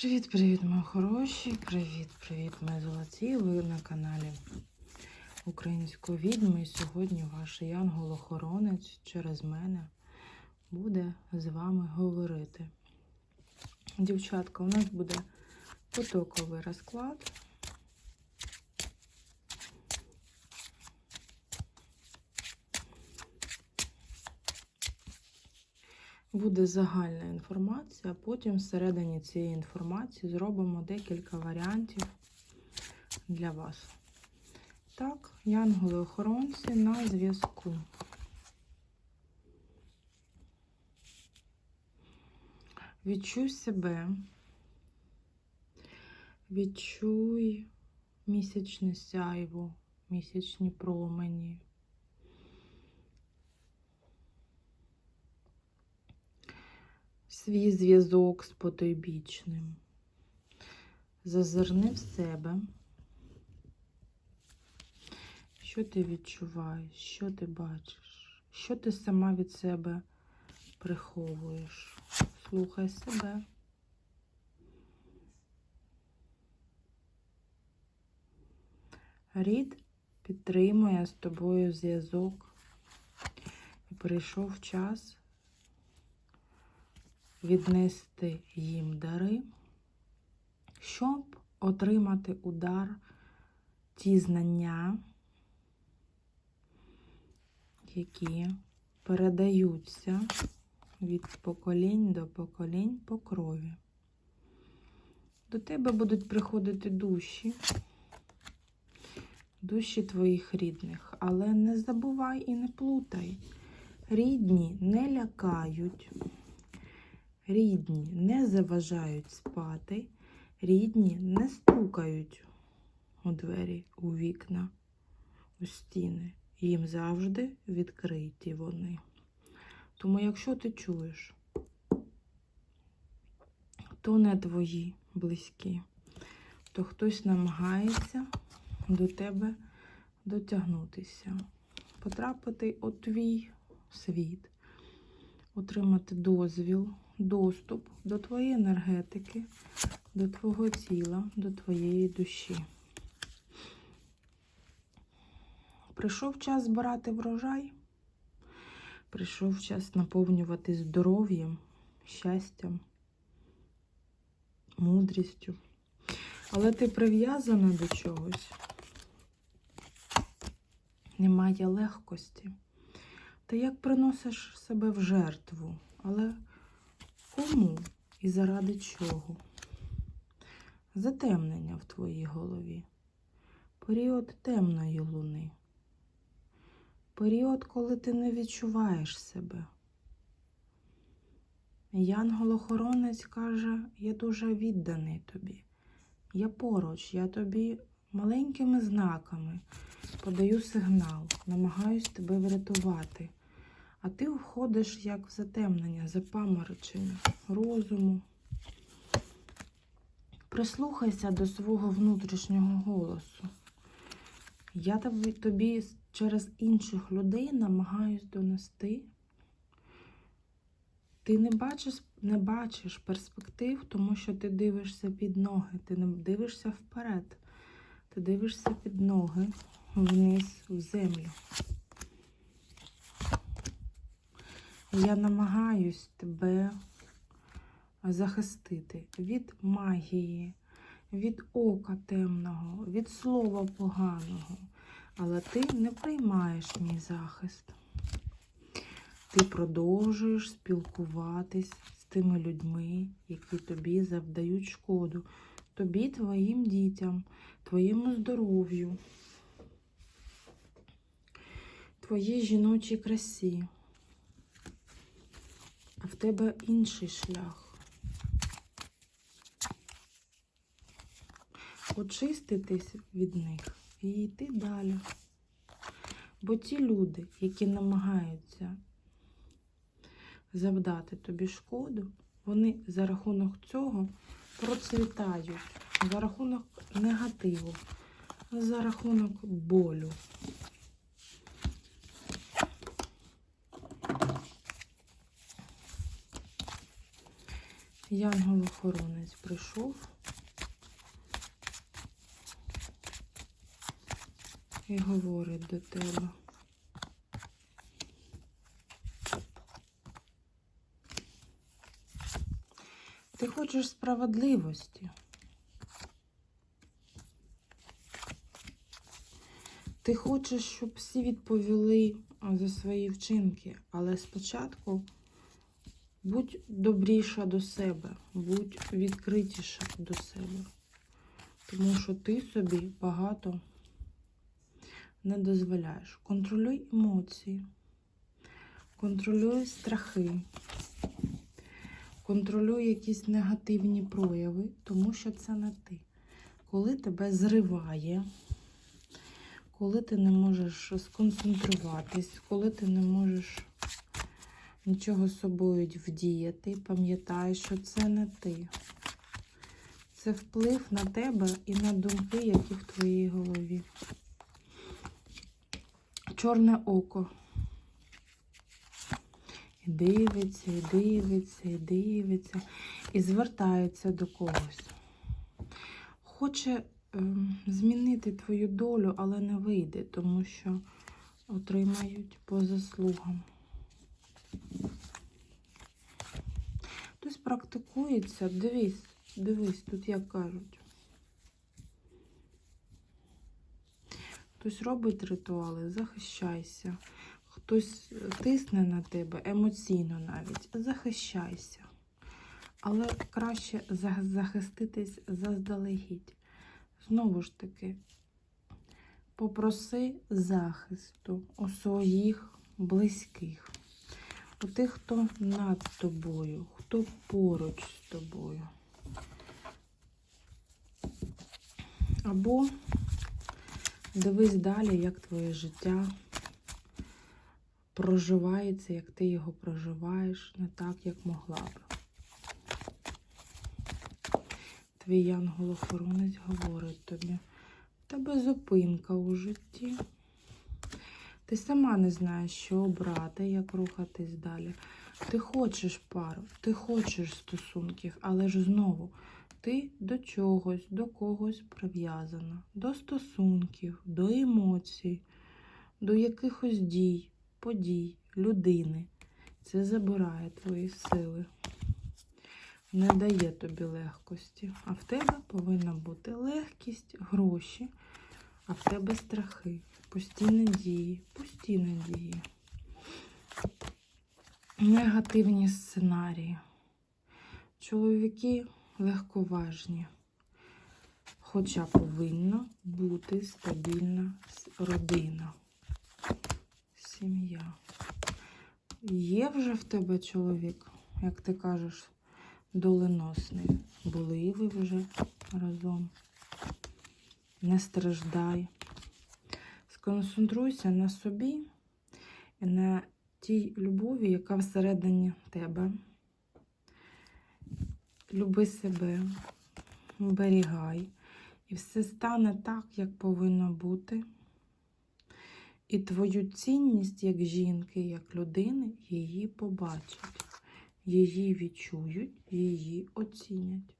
Привіт-привіт, мої хороші! Привіт-привіт, мої золоті! Ви на каналі Української відьми. І сьогодні ваш янгол-охоронець через мене буде з вами говорити. Дівчатка, у нас буде потоковий розклад. Буде загальна інформація, потім всередині цієї інформації зробимо декілька варіантів для вас. Так, янголи-охоронці на зв'язку. Відчуй себе, відчуй місячне сяйво, місячні промені. Свій зв'язок з потойбічним. Зазирни в себе. Що ти відчуваєш, що ти бачиш, що ти сама від себе приховуєш. Слухай себе. Рід підтримує з тобою зв'язок. І прийшов час віднести їм дари, щоб отримати удар ті знання, які передаються від поколінь до поколінь по крові. До тебе будуть приходити душі, душі твоїх рідних, але не забувай і не плутай. Рідні не лякають. Рідні не заважають спати, рідні не стукають у двері, у вікна, у стіни. Їм завжди відкриті вони. Тому, якщо ти чуєш, то не твої близькі, то хтось намагається до тебе дотягнутися, потрапити у твій світ, отримати дозвіл доступ до твоєї енергетики, до твого тіла, до твоєї душі. Прийшов час збирати врожай, прийшов час наповнювати здоров'ям, щастям, мудрістю. Але ти прив'язана до чогось, немає легкості. Ти як приносиш себе в жертву, але Кому і заради чого? Затемнення в твоїй голові. Період темної луни. Період, коли ти не відчуваєш себе. Янгол-охоронець каже, я дуже відданий тобі. Я поруч, я тобі маленькими знаками подаю сигнал, намагаюсь тебе врятувати. А ти входиш як в затемнення, запаморочення розуму. Прислухайся до свого внутрішнього голосу. Я тобі через інших людей намагаюсь донести. Ти не бачиш не бачиш перспектив, тому що ти дивишся під ноги, ти не дивишся вперед, ти дивишся під ноги, вниз, в землю. Я намагаюсь тебе захистити від магії, від ока темного, від слова поганого. Але ти не приймаєш мій захист. Ти продовжуєш спілкуватись з тими людьми, які тобі завдають шкоду, тобі, твоїм дітям, твоєму здоров'ю, твоїй жіночій красі. Тебе інший шлях. Очиститись від них і йти далі. Бо ті люди, які намагаються завдати тобі шкоду, вони за рахунок цього процвітають, за рахунок негативу, за рахунок болю. Янгол-охоронець прийшов. І говорить до тебе. Ти хочеш справедливості. Ти хочеш, щоб всі відповіли за свої вчинки, але спочатку будь добріша до себе, будь відкритіша до себе. Тому що ти собі багато не дозволяєш. Контролюй емоції, контролюй страхи, контролюй якісь негативні прояви, тому що це не ти. Коли тебе зриває, коли ти не можеш сконцентруватись, коли ти не можеш нічого з собою вдіяти, пам'ятай, що це не ти. Це вплив на тебе і на думки, які в твоїй голові. Чорне око. І дивиться, і дивиться, і дивиться, і звертається до когось. Хоче ем, змінити твою долю, але не вийде, тому що отримають по заслугам. Хтось практикується, дивись, дивись, тут як кажуть. Хтось робить ритуали, захищайся. Хтось тисне на тебе емоційно навіть, захищайся. Але краще захиститись заздалегідь. Знову ж таки, попроси захисту у своїх близьких, у тих, хто над тобою, хто поруч з тобою. Або дивись далі, як твоє життя проживається, як ти його проживаєш, не так, як могла б. Твій янгол-охоронець говорить тобі, в тебе зупинка у житті. Ти сама не знаєш, що обрати, як рухатись далі. Ти хочеш пару, ти хочеш стосунків, але ж знову ти до чогось, до когось прив'язана, до стосунків, до емоцій, до якихось дій, подій, людини. Це забирає твої сили, не дає тобі легкості. А в тебе повинна бути легкість, гроші, а в тебе страхи, постійні дії, постійні дії. Негативні сценарії. Чоловіки легковажні. Хоча повинна бути стабільна родина, сім'я. Є вже в тебе чоловік, як ти кажеш, доленосний. Були ви вже разом. Не страждай. Сконцентруйся на собі і на тій любові, яка всередині тебе. Люби себе, берігай, і все стане так, як повинно бути. І твою цінність як жінки, як людини, її побачать, її відчують, її оцінять.